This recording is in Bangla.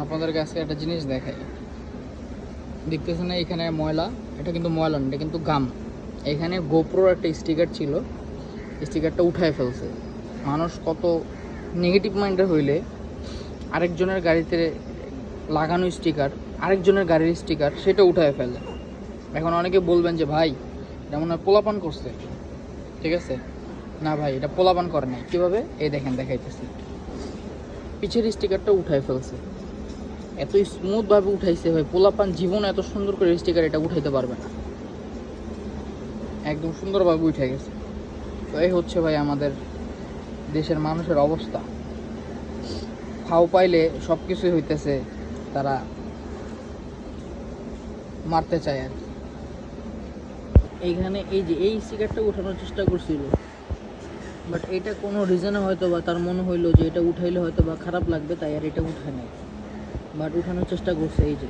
আপনাদেরকে কাছে একটা জিনিস দেখাই। দেখতেছেন এখানে ময়লা? এটা কিন্তু ময়লা এটা কিন্তু গাম। এখানে গোপ্রোর একটা স্টিকার ছিল। স্টিকারটা উঠায় ফেলছে। মানুষ কত নেগেটিভ মাইন্ডের হইলে আরেকজনের গাড়িতে লাগানো স্টিকার আরেকজনের গাড়ির স্টিকার সেটা উঠায় ফেলে। এখন অনেকে বলবেন যে, ভাই, এটা মনে হয় পোলাপান করছে। ঠিক আছে? না ভাই, এটা পোলাপান করে নাই। কীভাবে? এই দেখেন, দেখাইতেছি। পিছের স্টিকারটা উঠায় ফেলছে। এত স্মুথভাবে উঠাইছে ভাই। পোলাপান জীবনে এত সুন্দর করে স্টিকার এটা উঠাইতে পারবে না। একদম সুন্দরভাবে উঠে গেছে। তো এই হচ্ছে ভাই আমাদের দেশের মানুষের অবস্থা। ফাও পাইলে সব কিছুই হইতেছে, তারা মারতে চায় আর কি। এইখানে এই যে এই স্টিকারটা উঠানোর চেষ্টা করছিল বাট এটা কোনো রিজনে হয়তো বা তার মনে হইল যে এটা উঠাইলে হয়তো বা খারাপ লাগবে, তাই আর এটা উঠায় নাই। বাট উঠানোর চেষ্টা করছে এই যে